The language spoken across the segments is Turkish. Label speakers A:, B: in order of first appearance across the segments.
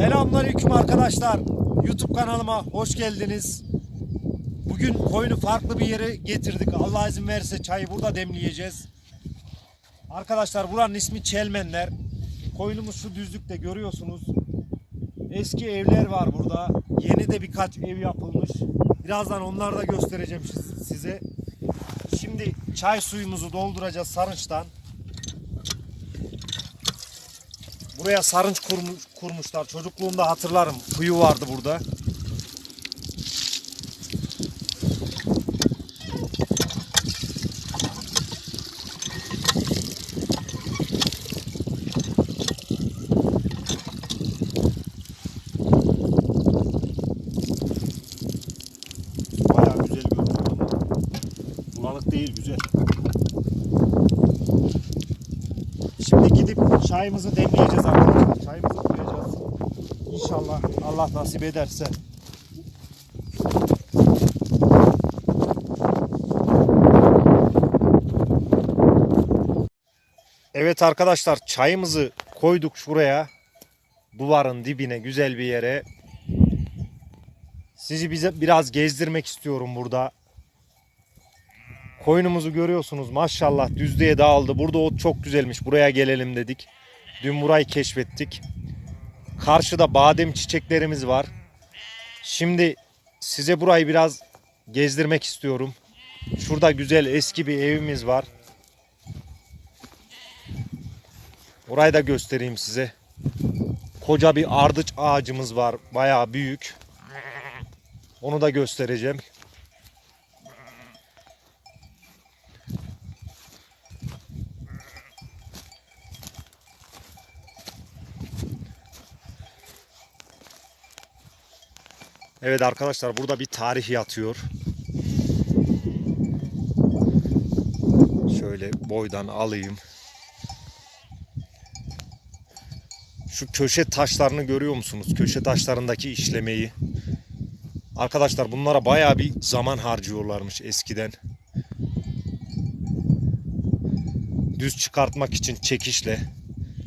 A: Selamünaleyküm arkadaşlar. YouTube kanalıma hoş geldiniz. Bugün koyunu farklı bir yere getirdik. Allah izin verirse çayı burada demleyeceğiz. Arkadaşlar buranın ismi Çelmenler. Koyunumuz şu düzlükte görüyorsunuz. Eski evler var burada. Yeni de birkaç ev yapılmış. Birazdan onları da göstereceğim siz- size. Şimdi çay suyumuzu dolduracağız sarınçtan. Buraya sarınç kurmuş, kurmuşlar. Çocukluğumda hatırlarım. Kuyu vardı burada. Bayağı güzel görünüyor ama bulanık değil güzel. Şimdi gidip çayımızı demleyeceğiz arkadaşlar. Çayımızı koyacağız. İnşallah Allah nasip ederse. Evet arkadaşlar çayımızı koyduk şuraya. Duvarın dibine güzel bir yere. Sizi bize biraz gezdirmek istiyorum burada. Koyunumuzu görüyorsunuz maşallah düzlüğe dağıldı. Burada ot çok güzelmiş. Buraya gelelim dedik. Dün burayı keşfettik. Karşıda badem çiçeklerimiz var. Şimdi size burayı biraz gezdirmek istiyorum. Şurada güzel eski bir evimiz var. Orayı da göstereyim size. Koca bir ardıç ağacımız var. Bayağı büyük. Onu da göstereceğim. Evet arkadaşlar burada bir tarih yatıyor. Şöyle boydan alayım. Şu köşe taşlarını görüyor musunuz? Köşe taşlarındaki işlemeyi. Arkadaşlar bunlara bayağı bir zaman harcıyorlarmış eskiden. Düz çıkartmak için çekişle.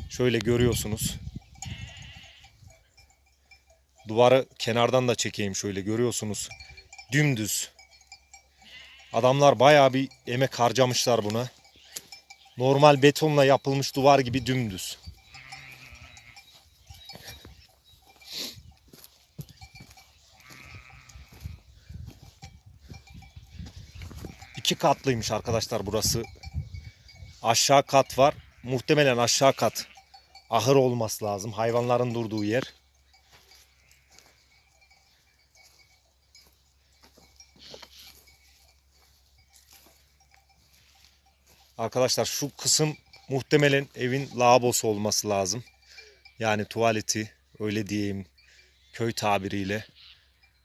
A: Şöyle görüyorsunuz. Duvarı kenardan da çekeyim şöyle görüyorsunuz. Dümdüz. Adamlar bayağı bir emek harcamışlar buna. Normal betonla yapılmış duvar gibi dümdüz. İki katlıymış arkadaşlar burası. Aşağı kat var. Muhtemelen aşağı kat ahır olması lazım. Hayvanların durduğu yer. Arkadaşlar şu kısım muhtemelen evin lavabosu olması lazım. Yani tuvaleti öyle diyeyim köy tabiriyle.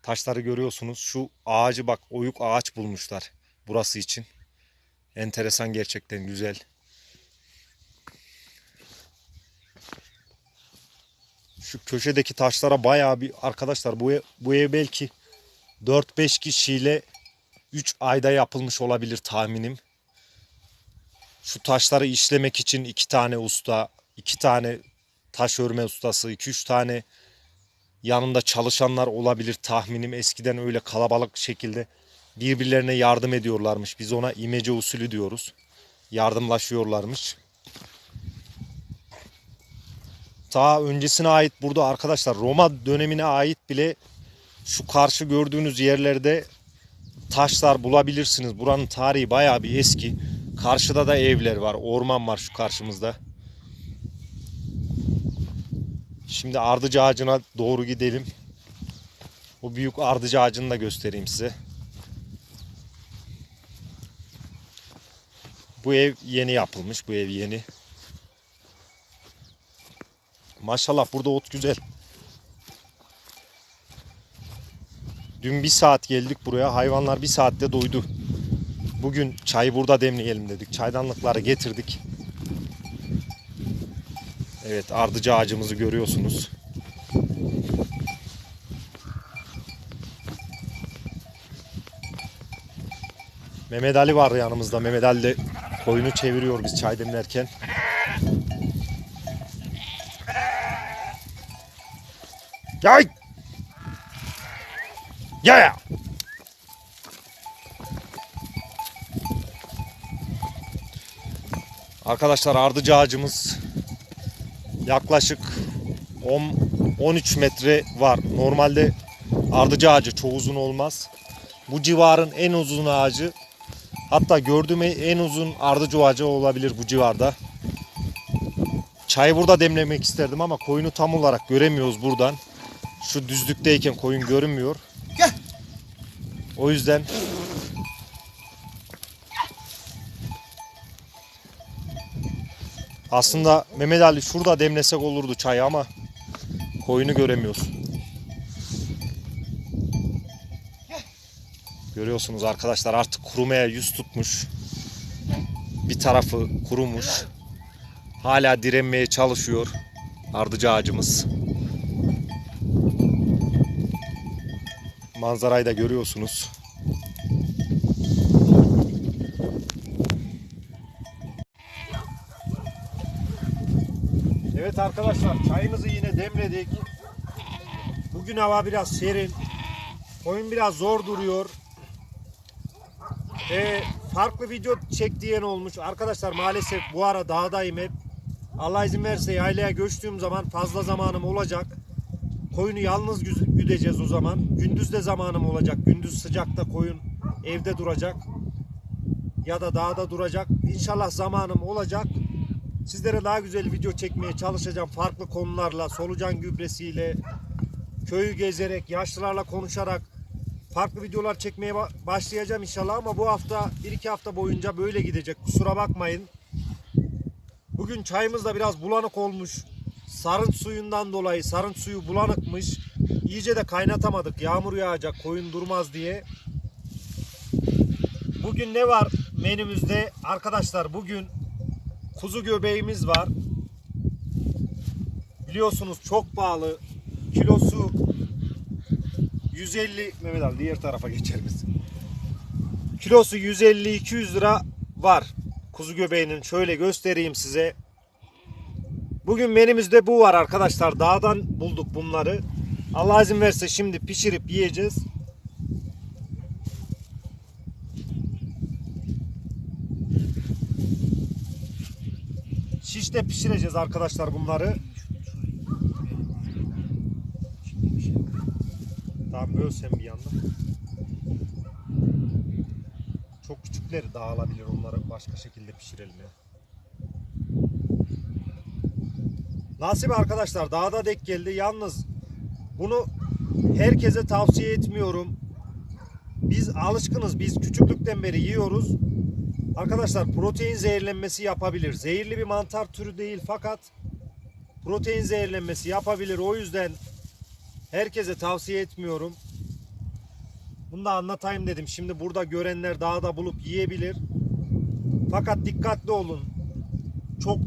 A: Taşları görüyorsunuz. Şu ağacı bak oyuk ağaç bulmuşlar burası için. Enteresan gerçekten güzel. Şu köşedeki taşlara bayağı bir arkadaşlar bu ev, bu ev belki 4-5 kişiyle 3 ayda yapılmış olabilir tahminim. Şu taşları işlemek için iki tane usta, iki tane taş örme ustası, iki üç tane yanında çalışanlar olabilir tahminim. Eskiden öyle kalabalık şekilde birbirlerine yardım ediyorlarmış. Biz ona imece usulü diyoruz. Yardımlaşıyorlarmış. Ta öncesine ait burada arkadaşlar Roma dönemine ait bile şu karşı gördüğünüz yerlerde taşlar bulabilirsiniz. Buranın tarihi bayağı bir eski. Karşıda da evler var. Orman var şu karşımızda. Şimdi ardıcı ağacına doğru gidelim. O büyük ardıcı ağacını da göstereyim size. Bu ev yeni yapılmış. Bu ev yeni. Maşallah burada ot güzel. Dün bir saat geldik buraya. Hayvanlar bir saatte doydu. Bugün çayı burada demleyelim dedik. Çaydanlıkları getirdik. Evet ardıcı ağacımızı görüyorsunuz. Mehmet Ali var yanımızda. Mehmet Ali de koyunu çeviriyor biz çay demlerken. Yay! Yeah! Arkadaşlar ardıcı ağacımız yaklaşık 10 13 metre var. Normalde ardıcı ağacı çok uzun olmaz. Bu civarın en uzun ağacı hatta gördüğüm en uzun ardıcı ağacı olabilir bu civarda. Çayı burada demlemek isterdim ama koyunu tam olarak göremiyoruz buradan. Şu düzlükteyken koyun görünmüyor. O yüzden aslında Mehmet Ali şurada demlesek olurdu çayı ama koyunu göremiyoruz. Görüyorsunuz arkadaşlar artık kurumaya yüz tutmuş. Bir tarafı kurumuş. Hala direnmeye çalışıyor ardıcı ağacımız. Manzarayı da görüyorsunuz. Arkadaşlar çayımızı yine demledik. Bugün hava biraz serin. Koyun biraz zor duruyor. Ee, farklı video çek diyen olmuş. Arkadaşlar maalesef bu ara dağdayım hep. Allah izin verirse yaylaya göçtüğüm zaman fazla zamanım olacak. Koyunu yalnız güdeceğiz o zaman. Gündüz de zamanım olacak. Gündüz sıcakta koyun evde duracak. Ya da dağda duracak. İnşallah zamanım olacak. Sizlere daha güzel video çekmeye çalışacağım. Farklı konularla, solucan gübresiyle, köyü gezerek, yaşlılarla konuşarak farklı videolar çekmeye ba- başlayacağım inşallah ama bu hafta, bir iki hafta boyunca böyle gidecek. Kusura bakmayın. Bugün çayımız da biraz bulanık olmuş. Sarınç suyundan dolayı sarınç suyu bulanıkmış. İyice de kaynatamadık. Yağmur yağacak, koyun durmaz diye. Bugün ne var menümüzde? Arkadaşlar bugün kuzu göbeğimiz var. Biliyorsunuz çok pahalı. Kilosu 150 Mehmet abi diğer tarafa geçer misin? Kilosu 150-200 lira var. Kuzu göbeğinin şöyle göstereyim size. Bugün menümüzde bu var arkadaşlar. Dağdan bulduk bunları. Allah izin verirse şimdi pişirip yiyeceğiz. Şişte pişireceğiz arkadaşlar bunları. Tamam bölsem bir yandan. Çok küçükleri dağılabilir onları başka şekilde pişirelim ya. Nasip arkadaşlar dağda dek geldi. Yalnız bunu herkese tavsiye etmiyorum. Biz alışkınız. Biz küçüklükten beri yiyoruz. Arkadaşlar protein zehirlenmesi yapabilir. Zehirli bir mantar türü değil fakat protein zehirlenmesi yapabilir. O yüzden herkese tavsiye etmiyorum. Bunu da anlatayım dedim. Şimdi burada görenler dağda bulup yiyebilir. Fakat dikkatli olun. Çok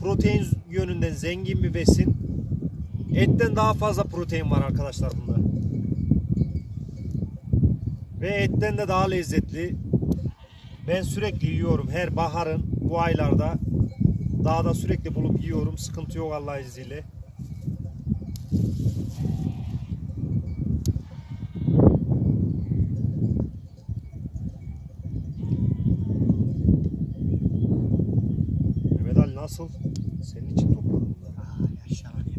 A: protein yönünden zengin bir besin. Etten daha fazla protein var arkadaşlar bunda. Ve etten de daha lezzetli. Ben sürekli yiyorum her baharın bu aylarda. Dağda sürekli bulup yiyorum. Sıkıntı yok Allah izniyle. Mehmet Ali nasıl? Senin için topladım bunları.
B: Aa, yaşa Ali.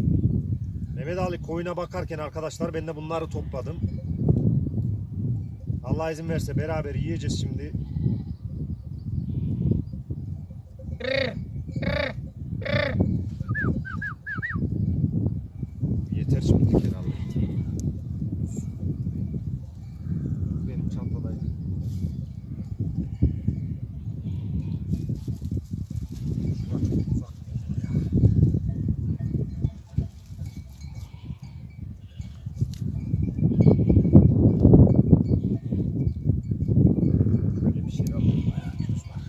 A: Mehmet Ali koyuna bakarken arkadaşlar ben de bunları topladım. Allah izin verse beraber yiyeceğiz şimdi. Yeter şimdi herhalde. Benim çantadaydı. Şuna çok uzak oldu ya. Böyle bir şey alalım. Bayağı köz var.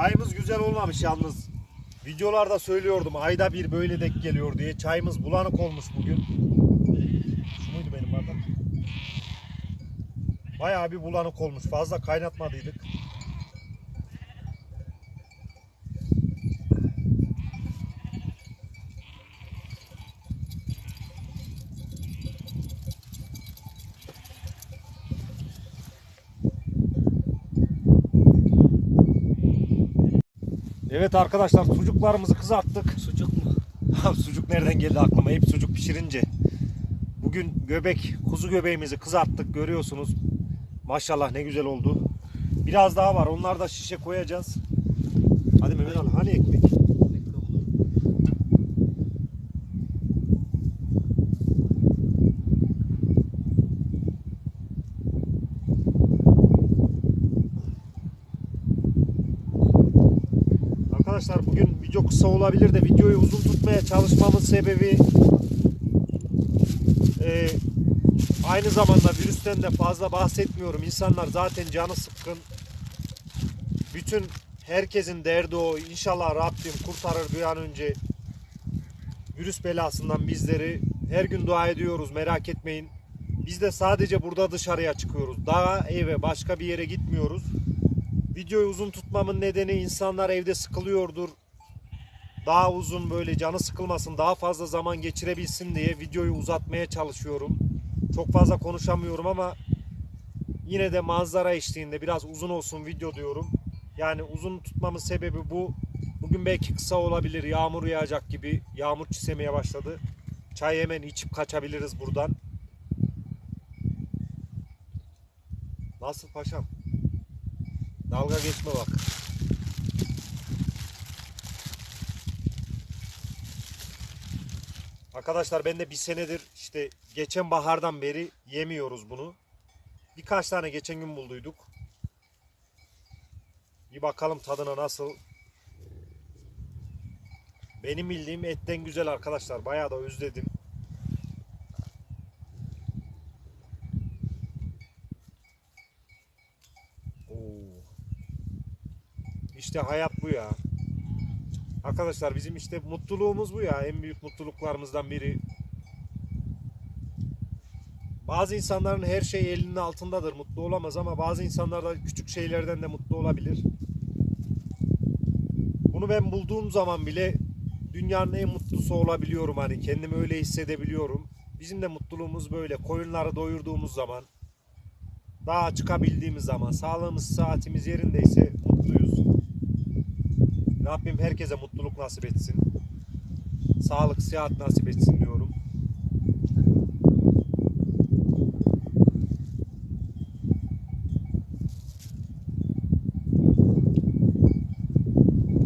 A: Çayımız güzel olmamış yalnız. Videolarda söylüyordum ayda bir böyle denk geliyor diye. Çayımız bulanık olmuş bugün. Şu muydu benim bardak? Bayağı bir bulanık olmuş. Fazla kaynatmadıydık. Evet arkadaşlar sucuklarımızı kızarttık.
B: Sucuk mu?
A: sucuk nereden geldi aklıma? Hep sucuk pişirince. Bugün göbek, kuzu göbeğimizi kızarttık görüyorsunuz. Maşallah ne güzel oldu. Biraz daha var. Onlar da şişe koyacağız. Hadi Mehmet Ali hani ekmek? Arkadaşlar bugün video kısa olabilir de videoyu uzun tutmaya çalışmamın sebebi e, aynı zamanda virüsten de fazla bahsetmiyorum. İnsanlar zaten canı sıkkın. Bütün herkesin derdi o. İnşallah Rabbim kurtarır bir an önce virüs belasından bizleri. Her gün dua ediyoruz merak etmeyin. Biz de sadece burada dışarıya çıkıyoruz. Daha eve başka bir yere gitmiyoruz. Videoyu uzun tutmamın nedeni insanlar evde sıkılıyordur. Daha uzun böyle canı sıkılmasın, daha fazla zaman geçirebilsin diye videoyu uzatmaya çalışıyorum. Çok fazla konuşamıyorum ama yine de manzara eşliğinde biraz uzun olsun video diyorum. Yani uzun tutmamın sebebi bu. Bugün belki kısa olabilir. Yağmur yağacak gibi. Yağmur çisemeye başladı. Çay hemen içip kaçabiliriz buradan. Nasıl paşam? Dalga geçme bak. Arkadaşlar ben de bir senedir işte geçen bahardan beri yemiyoruz bunu. Birkaç tane geçen gün bulduyduk. Bir bakalım tadına nasıl. Benim bildiğim etten güzel arkadaşlar. Bayağı da özledim. Oo. İşte hayat bu ya. Arkadaşlar bizim işte mutluluğumuz bu ya. En büyük mutluluklarımızdan biri. Bazı insanların her şey elinin altındadır. Mutlu olamaz ama bazı insanlar da küçük şeylerden de mutlu olabilir. Bunu ben bulduğum zaman bile dünyanın en mutlusu olabiliyorum hani. Kendimi öyle hissedebiliyorum. Bizim de mutluluğumuz böyle. Koyunları doyurduğumuz zaman, daha çıkabildiğimiz zaman, sağlığımız, saatimiz yerindeyse. Rabbim herkese mutluluk nasip etsin. Sağlık, sıhhat nasip etsin diyorum.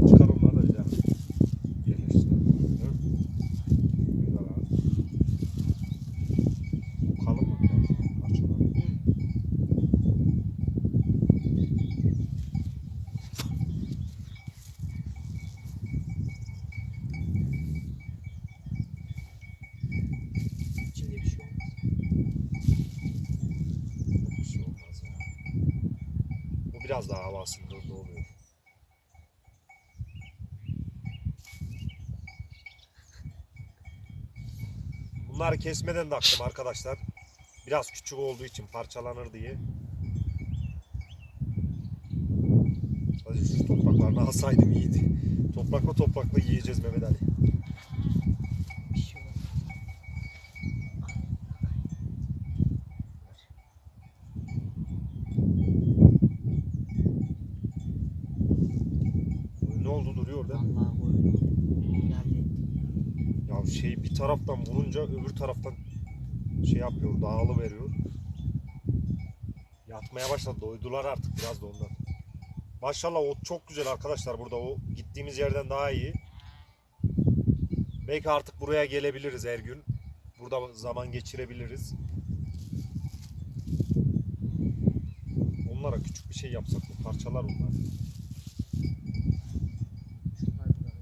A: Çıkar onları da güzel. Yerleştirelim. Hı? Güzel abi. Bu kalın mı biraz? Parçalar.
B: İçinde bir şey olmaz.
A: Bir şey olmaz ya. Bu biraz daha hava sınırında oluyor. Bunları kesmeden de aktım arkadaşlar. Biraz küçük olduğu için parçalanır diye. Sadece şu topraklarını alsaydım iyiydi. Toprakla toprakla yiyeceğiz Mehmet Ali.
B: Bir şey olmaz.
A: Ne oldu duruyor orada?
B: Vallahi.
A: Ya şey bir taraftan vurunca öbür taraftan şey yapıyor, dağılı veriyor. Yatmaya başladı, doydular artık biraz da ondan. Maşallah ot çok güzel arkadaşlar burada o gittiğimiz yerden daha iyi. Belki artık buraya gelebiliriz her gün. Burada zaman geçirebiliriz. Onlara küçük bir şey yapsak bu parçalar onlar.
B: Şunlar da var.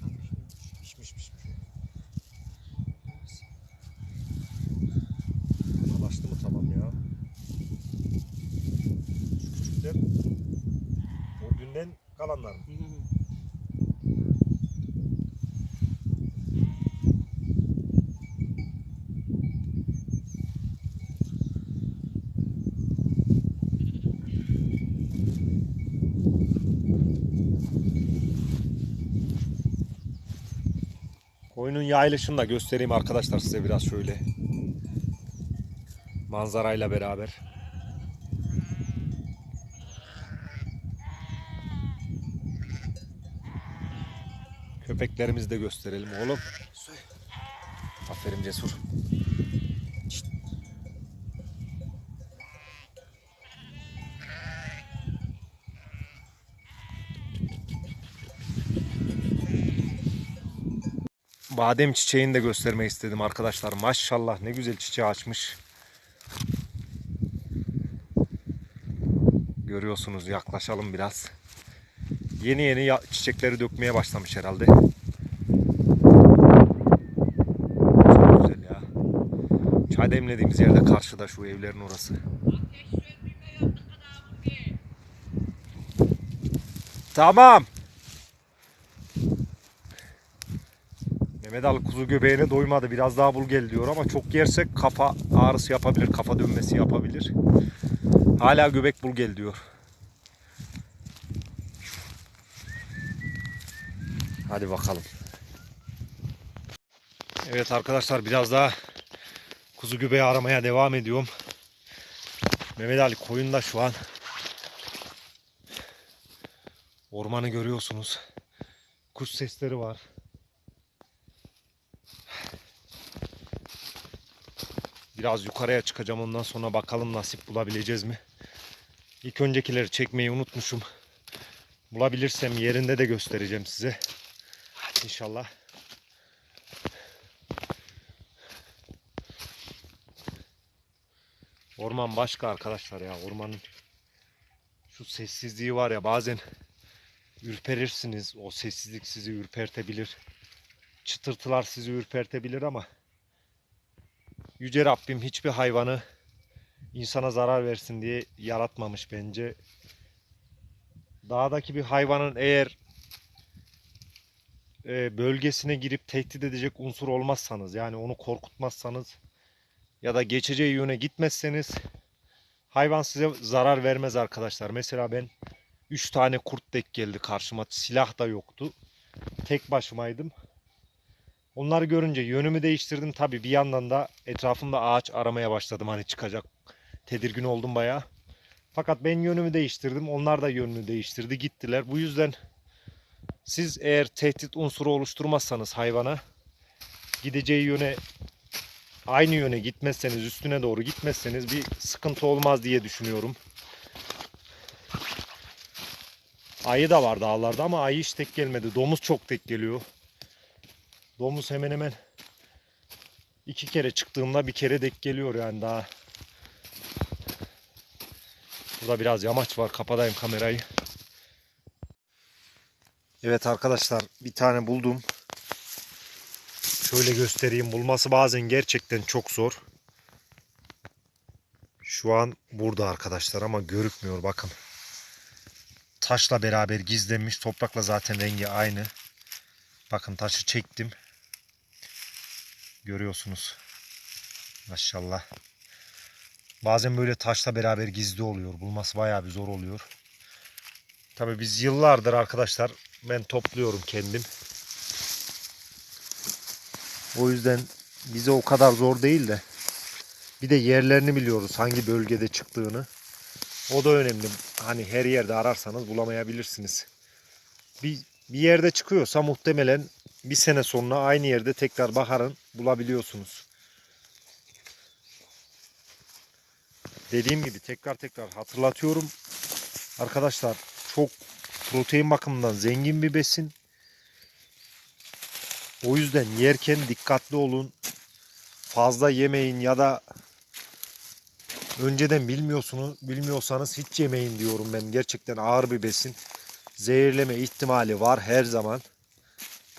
B: Tam bir şey yok.
A: Pişmiş pişmiş. Anlaştı mı tamam ya. Şu küçükler o dünden kalanlar mı?
B: Hı hı.
A: Koyunun yayılışını da göstereyim arkadaşlar size biraz şöyle. Manzarayla beraber. Köpeklerimizi de gösterelim oğlum. Aferin cesur. Badem çiçeğini de göstermek istedim arkadaşlar. Maşallah ne güzel çiçeği açmış. Görüyorsunuz yaklaşalım biraz. Yeni yeni çiçekleri dökmeye başlamış herhalde. Çok güzel ya. Çay demlediğimiz yerde karşıda şu evlerin orası. Tamam. Mehmet Ali kuzu göbeğine doymadı. Biraz daha bul gel diyor ama çok yersek kafa ağrısı yapabilir. Kafa dönmesi yapabilir. Hala göbek bul gel diyor. Hadi bakalım. Evet arkadaşlar biraz daha kuzu göbeği aramaya devam ediyorum. Mehmet Ali koyunda şu an ormanı görüyorsunuz. Kuş sesleri var. Biraz yukarıya çıkacağım ondan sonra bakalım nasip bulabileceğiz mi? İlk öncekileri çekmeyi unutmuşum. Bulabilirsem yerinde de göstereceğim size. İnşallah. Orman başka arkadaşlar ya. Ormanın şu sessizliği var ya bazen ürperirsiniz. O sessizlik sizi ürpertebilir. Çıtırtılar sizi ürpertebilir ama Yüce Rabbim hiçbir hayvanı insana zarar versin diye yaratmamış bence. Dağdaki bir hayvanın eğer e, bölgesine girip tehdit edecek unsur olmazsanız yani onu korkutmazsanız ya da geçeceği yöne gitmezseniz hayvan size zarar vermez arkadaşlar. Mesela ben 3 tane kurt denk geldi karşıma. Silah da yoktu. Tek başımaydım. Onları görünce yönümü değiştirdim. Tabi bir yandan da etrafımda ağaç aramaya başladım. Hani çıkacak. Tedirgin oldum baya. Fakat ben yönümü değiştirdim. Onlar da yönünü değiştirdi. Gittiler. Bu yüzden siz eğer tehdit unsuru oluşturmazsanız hayvana gideceği yöne aynı yöne gitmezseniz üstüne doğru gitmezseniz bir sıkıntı olmaz diye düşünüyorum. Ayı da var dağlarda ama ayı hiç tek gelmedi. Domuz çok tek geliyor. Domuz hemen hemen iki kere çıktığımda bir kere dek geliyor yani daha. Burada biraz yamaç var. Kapatayım kamerayı. Evet arkadaşlar bir tane buldum. Şöyle göstereyim. Bulması bazen gerçekten çok zor. Şu an burada arkadaşlar ama görükmüyor bakın. Taşla beraber gizlenmiş. Toprakla zaten rengi aynı. Bakın taşı çektim. Görüyorsunuz. Maşallah. Bazen böyle taşla beraber gizli oluyor. Bulması bayağı bir zor oluyor. Tabii biz yıllardır arkadaşlar ben topluyorum kendim. O yüzden bize o kadar zor değil de bir de yerlerini biliyoruz hangi bölgede çıktığını. O da önemli. Hani her yerde ararsanız bulamayabilirsiniz. Bir, bir yerde çıkıyorsa muhtemelen bir sene sonra aynı yerde tekrar bakarın bulabiliyorsunuz. Dediğim gibi tekrar tekrar hatırlatıyorum. Arkadaşlar çok protein bakımından zengin bir besin. O yüzden yerken dikkatli olun. Fazla yemeyin ya da önceden bilmiyorsunuz, bilmiyorsanız hiç yemeyin diyorum ben. Gerçekten ağır bir besin. Zehirleme ihtimali var her zaman.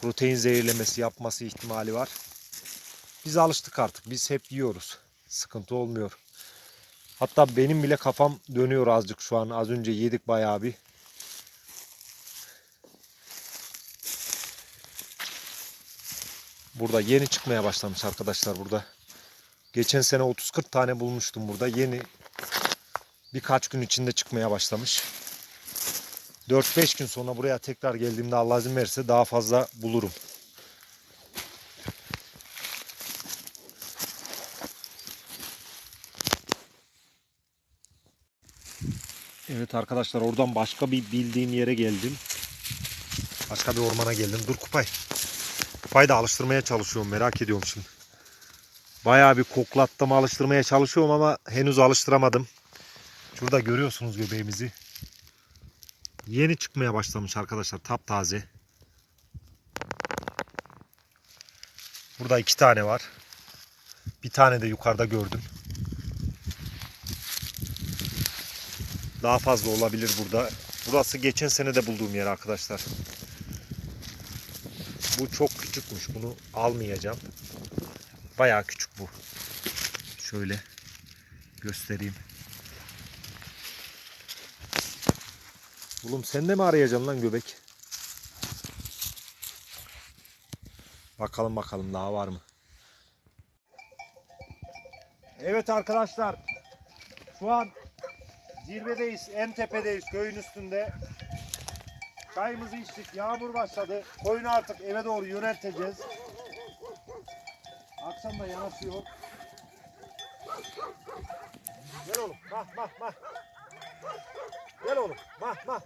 A: Protein zehirlemesi yapması ihtimali var. Biz alıştık artık. Biz hep yiyoruz. Sıkıntı olmuyor. Hatta benim bile kafam dönüyor azıcık şu an. Az önce yedik bayağı bir. Burada yeni çıkmaya başlamış arkadaşlar burada. Geçen sene 30-40 tane bulmuştum burada. Yeni birkaç gün içinde çıkmaya başlamış. 4-5 gün sonra buraya tekrar geldiğimde Allah izin verirse daha fazla bulurum. Evet arkadaşlar oradan başka bir bildiğim yere geldim. Başka bir ormana geldim. Dur Kupay. Kupayı da alıştırmaya çalışıyorum. Merak ediyorum şimdi. Bayağı bir koklattım alıştırmaya çalışıyorum ama henüz alıştıramadım. Şurada görüyorsunuz göbeğimizi. Yeni çıkmaya başlamış arkadaşlar. Taptaze. Burada iki tane var. Bir tane de yukarıda gördüm. Daha fazla olabilir burada. Burası geçen sene de bulduğum yer arkadaşlar. Bu çok küçükmüş. Bunu almayacağım. Bayağı küçük bu. Şöyle göstereyim. Oğlum sen de mi arayacaksın lan göbek? Bakalım bakalım daha var mı? Evet arkadaşlar. Şu an zirvedeyiz. En tepedeyiz köyün üstünde. Çayımızı içtik. Yağmur başladı. Koyunu artık eve doğru yönelteceğiz. Akşam da yanaşıyor. Gel oğlum. Mah mah mah. Gel oğlum. Mah mah.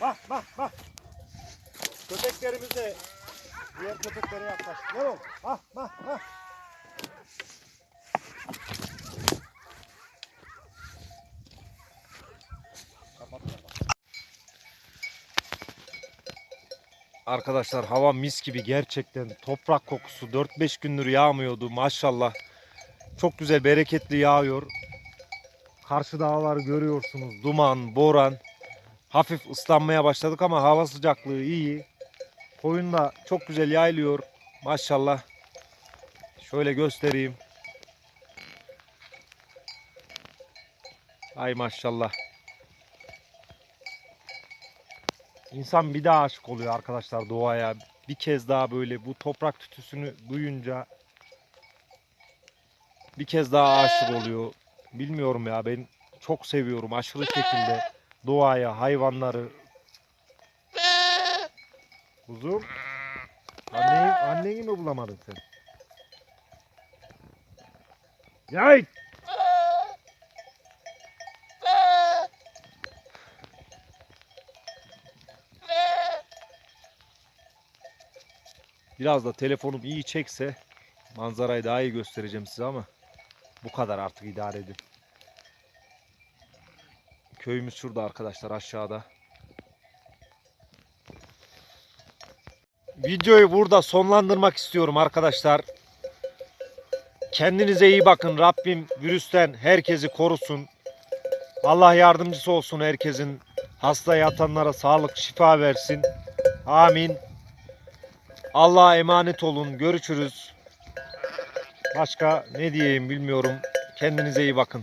A: Mah mah mah. Köpeklerimiz de diğer köpeklere yaklaş. Gel oğlum. Mah mah mah. Arkadaşlar hava mis gibi gerçekten toprak kokusu 4-5 gündür yağmıyordu maşallah. Çok güzel bereketli yağıyor. Karşı dağları görüyorsunuz duman, boran. Hafif ıslanmaya başladık ama hava sıcaklığı iyi. Koyun da çok güzel yaylıyor maşallah. Şöyle göstereyim. Ay maşallah. İnsan bir daha aşık oluyor arkadaşlar doğaya. Bir kez daha böyle bu toprak tütüsünü duyunca bir kez daha aşık oluyor. Bilmiyorum ya ben çok seviyorum aşırı şekilde doğaya, hayvanları. Kuzum. Anneyi, anneni mi bulamadın sen? Yay! Biraz da telefonum iyi çekse manzarayı daha iyi göstereceğim size ama bu kadar artık idare edin. Köyümüz şurada arkadaşlar aşağıda. Videoyu burada sonlandırmak istiyorum arkadaşlar. Kendinize iyi bakın. Rabbim virüsten herkesi korusun. Allah yardımcısı olsun herkesin. Hasta yatanlara sağlık, şifa versin. Amin. Allah'a emanet olun. Görüşürüz. Başka ne diyeyim bilmiyorum. Kendinize iyi bakın.